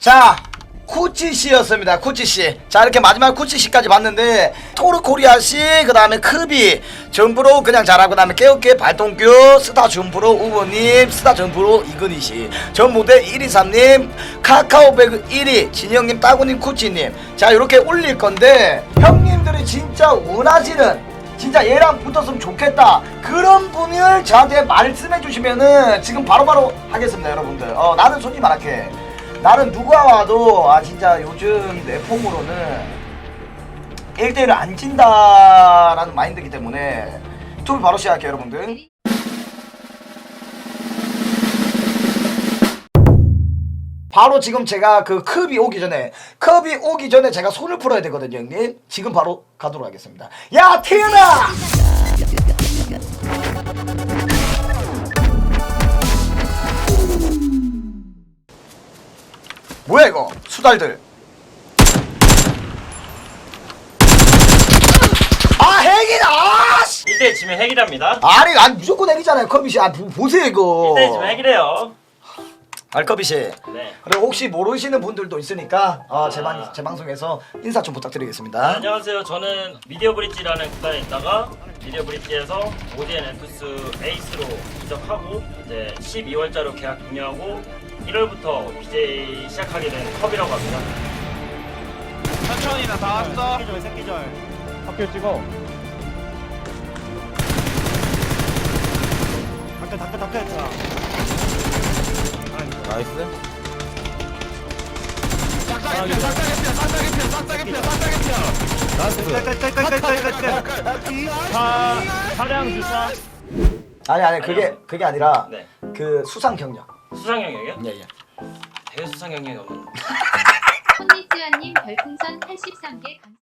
자 쿠치 씨였습니다. 쿠치 씨 자 이렇게 마지막 쿠치 씨까지 봤는데 토르 코리아 씨 그 다음에 크비 전부로 그냥 잘하고 그 다음에 깨우깨 발동규 스타 전부로 우버님 스타 전부로 이근희 씨. 전무대 1, 2, 3님 카카오백 1위 진영님 따구님 쿠치님. 자 이렇게 올릴 건데 형님들이 진짜 원하시는 진짜 얘랑 붙었으면 좋겠다. 그런 분을 저한테 말씀해 주시면은 지금 바로바로 하겠습니다 여러분들. 어 나는 솔직히 말할게 나는 누가 와도 아 진짜 요즘 내 폼으로는 1대1을 안 진다라는 마인드이기 때문에 투비 바로 시작할게요 여러분들. 바로 지금 제가 그 컵이 오기 전에 컵이 오기 전에 제가 손을 풀어야 되거든요 형님. 지금 바로 가도록 하겠습니다. 야 태연아 뭐야 이거 수달들 아 핵이다 아, 씨. 1대 지면 핵이랍니다. 아니 아니 무조건 핵이잖아요 컵이씨 아 보, 보세요 이거 1대 지면 핵이래요. 알컵이씨 네. 그리고 혹시 모르시는 분들도 있으니까 어, 제, 방, 제 방송에서 인사 좀 부탁드리겠습니다 안녕하세요. 저는 미디어 브릿지라는 구단에 있다가 미디어 브릿지에서 오디엔 엠투스 에이스로 이적하고 이제 12월자로 계약 종료하고 1월부터 BJ 시작하게 된 컵이라고 합니다. 천천히 나다 네, 왔어. 새끼절 새끼절. 학교 찍어. 닦여 닦여 닦여 했잖아. 나이스. 사, 사량 주사 아니 아니 그게 그게 아니라 네. 그 수상 경력. 수상 영역이요? 예예 대회 수상 영역이 없는. 손니츠아님 별풍선 83개 감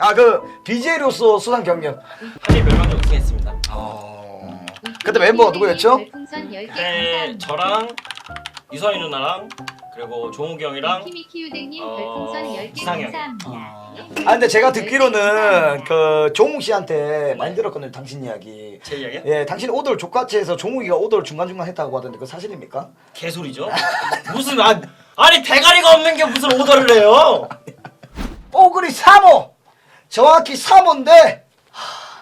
아 그 BJ로서 수상 경력 한일 멸망전 우승했습니다. 어 그때 멤버가 누구였죠? 별풍선 10개 그때 감사합니다. 저랑 유서희 누나랑 그리고 종욱이 형이랑 키미키 유댕님 어, 별풍선 10개 이상형. 감사합니다. 아 근데 제가 듣기로는 그 종욱 씨한테 많이 들었거든요 당신 이야기 제 이야기요? 예 당신 오돌 족같이해서 종욱이가 오돌 중간 중간 했다고 하던데 그거 사실입니까? 개소리죠? 무슨 아, 아니 대가리가 없는 게 무슨 오더를 해요? 뽀글이 3호 정확히 3호인데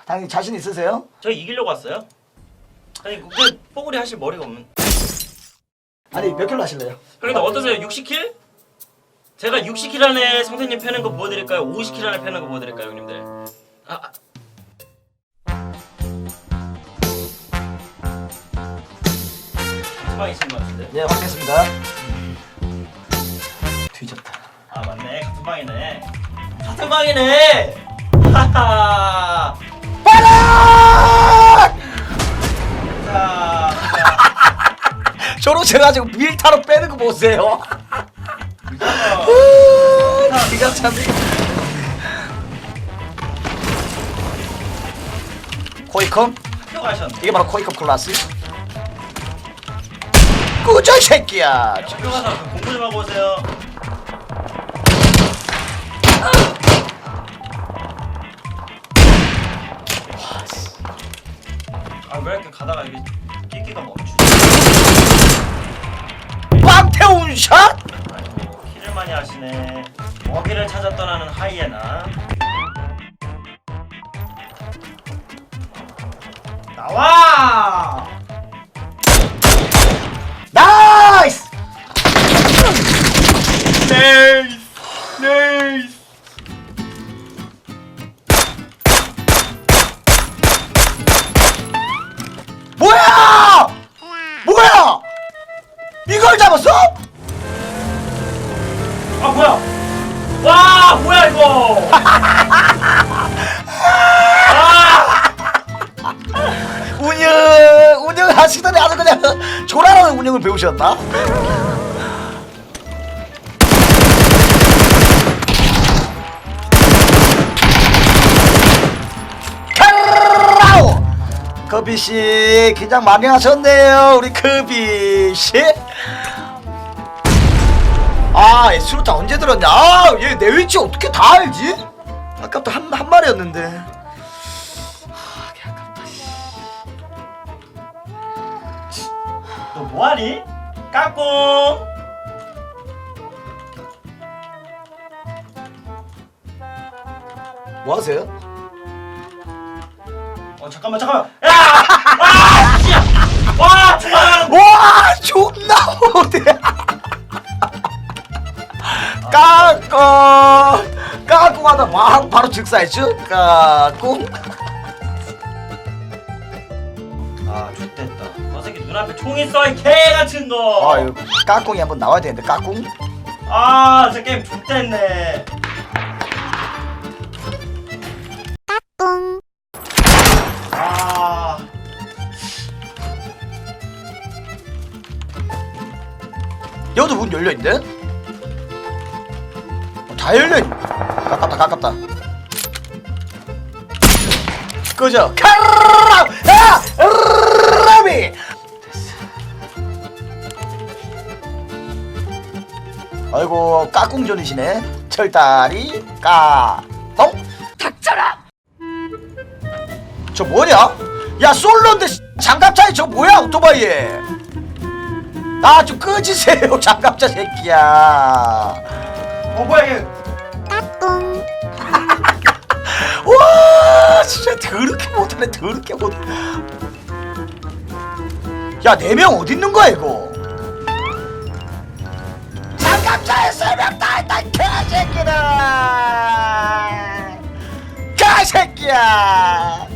당신 자신 있으세요? 저 이기려고 왔어요. 아니 그 뽀글이 하실 머리가 없는. 아니 몇 킬로 하실래요? 그런데 어떠세요? 60킬? 제가 60킬 안에 성태님 패는 거 보여드릴까요? 50킬 안에 패는 거 보여드릴까요, 형님들? 아, 아. 주방이신 것 같은데? 예 확인했습니다 뒤졌다 아 맞네, 같은 방이네. 같은 방이네. 하하. 빨라! 자, 저러셔가지고 밀타로 빼는 거 보세요 자. 기가 참 코이컴? 가셨네. 이게 바로 코이컴 클라스 꾸져 이 새끼야 학교 가서 그 공부 좀 하고 오세요. 아 왜 이렇게 가다가 이게 끼끼가 멈추지? 빵태운 샷? 아이고 키를 많이 하시네. 먹이를 찾아 떠나는 하이에나. 나와! 나이스! 네 배우셨나? 커비 씨 긴장 많이 하셨네요 우리 커비 씨. 아, 얘 수루타 언제 들었냐? 아, 얘 내 위치 어떻게 다 알지? 아까부터 한, 한 말이었는데. 뭐하니? 까꿍 뭐 하세요? 어 잠깐만 잠깐만 야! 아! 와! 와 존나 못해 까꿍 까꿍 하다 바로 즉사했죠? 까꿍 됐다. 저 새끼 눈앞에 총 있어 이 개 같은 거. 아 이거 까꿍이 한번 나와야 되는데 까꿍 아, 저 게임 좋댔네. 아, 여기도 문 열려있는데? 어, 다 열려있 가깝다 가깝다 끄져 카라 야 아이고 까꿍전이시네. 철다리 까꿍 닥쳐라! 저 뭐냐? 야 솔로인데 장갑차에 저 뭐야 오토바이에? 아좀 끄지세요 장갑차 새끼야. 어 뭐야 이게? 와 진짜 더럽게 못하네 더럽게 못해 야네 명 어디 있는 거야 이거 장갑차에 세명다 있다 개새끼다 개새끼야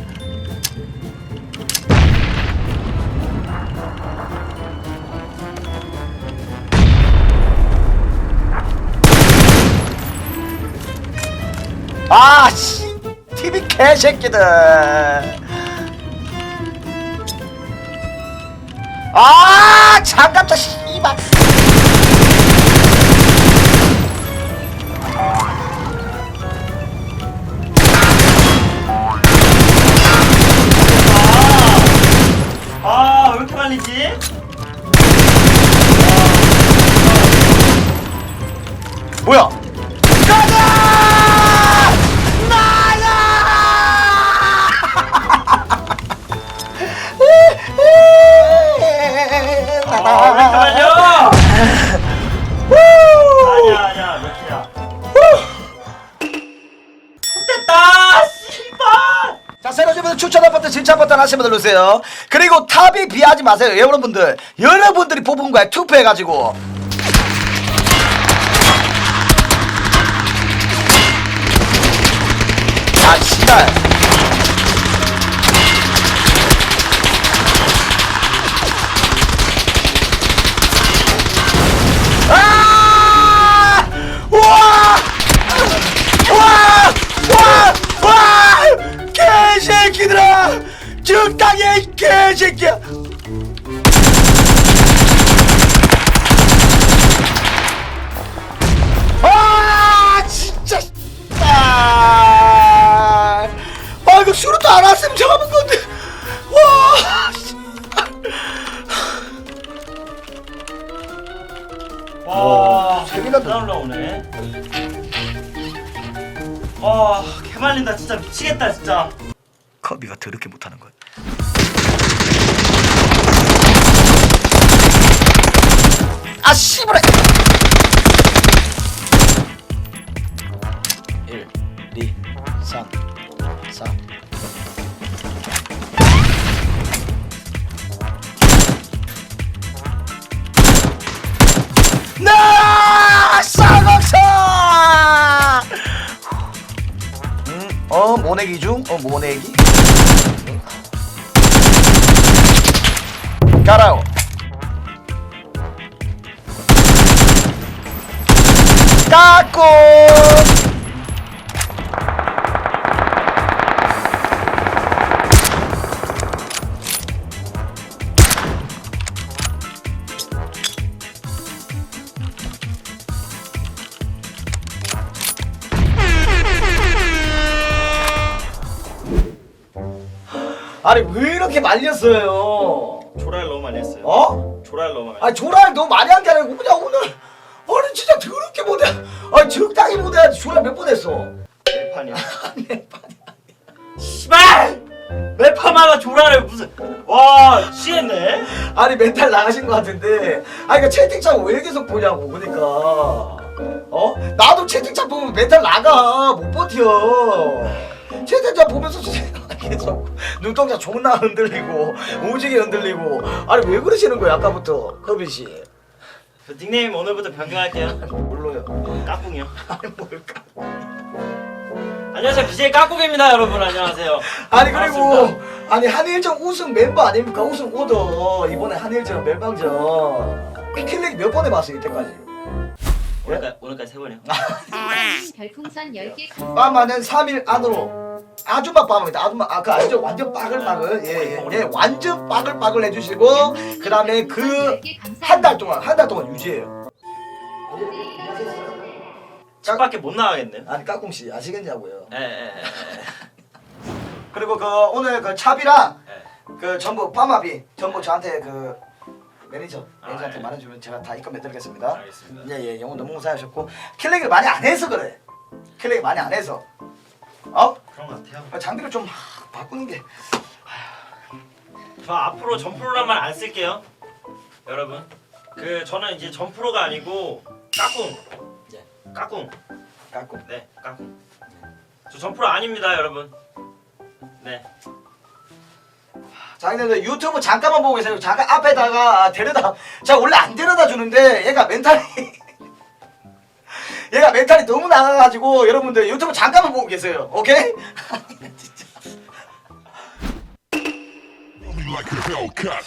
아, 씨. TV 개새끼들. 아, 장갑차 씨발. 1차 버튼 하시면 누르세요. 그리고 탑이 비하지 마세요. 여러분들. 여러분들이 뽑은 거야. 투표해가지고. 아, 진짜. 왔으면 잡은 건데! 와! 씨. 와, 세 개나 다 올라오네. 와, 개 말린다, 진짜 미치겠다, 진짜. 커비가 더럽게 못하는 거야. 아 씨발! 1, 2, 3, 4. 모내기 중, 어 모내기. 가라오. 까꿍. 아니 왜 이렇게 말렸어요? 조라를 너무 많이 했어요. 어? 조라를 너무 많이 아 조랄 너무 많이 한 게 아니고 그냥 오늘 오늘 진짜 더럽게 못해. 아 적당히 못해야지 조랄 몇 번 했어. 네 판이야. 씨발! 매파마가 조라를 무슨 와 취했네. 아니 멘탈 나가신 것 같은데. 아 그러니까 채팅창 왜 계속 보냐고 그러니까. 어? 나도 채팅창 보면 멘탈 나가 못 버텨 채팅창 보면서 계속 눈동자 존나 흔들리고 오지게 흔들리고 아니 왜 그러시는 거야 아까부터 커비씨 그 닉네임 오늘부터 변경할게요. 물러요 까꿍이요. 아니 뭘까 안녕하세요 BJ 까꿍입니다 여러분 안녕하세요. 아니 그리고 반갑습니다. 아니 한일전 우승 멤버 아닙니까 우승 오더 이번에 한일전 멸망전 킬렉 몇번 해봤어 이때까지 오늘까지 오늘까지 세 번이요. 님 별풍선 10개 감사합니다. 빠마는 3일 안으로 아줌마 빠마입니다 아줌마 아그 알죠 완전 빠글빠글 예 예 예, 완전 빠글빠글 해주시고 그 다음에 그 한 달 동안 한 달 동안 유지해요 집 밖에 못 나가겠네요. 아니 까꿍 씨 아시겠냐고요 예 예 예. 그리고 그 오늘 그 차비랑 예. 그 전부 빠마비 전부 저한테 그 매니저 매니저한테 예. 말해주면 제가 다 입금 해 드리겠습니다 알겠습니다. 예예 영혼 너무 사하셨고 킬렉을 많이 안 해서 그래 킬렉을 많이 안 해서 어? 그런 것 같아요. 장비를 좀 하, 바꾸는 게 저 앞으로 전프로란 말 안 쓸게요. 여러분. 그 저는 이제 전프로가 아니고 까꿍. 예. 까꿍. 까꿍 네, 까꿍. 저 전프로 아닙니다, 여러분. 네. 자 근데 유튜브 잠깐만 보고 계세요 잠깐 앞에다가 데려다 제가 원래 안 데려다 주는데 얘가 멘탈이 얘가 멘탈이 너무 나가가지고 여러분들 유튜브 잠깐만 보고 계세요 오케이? like a.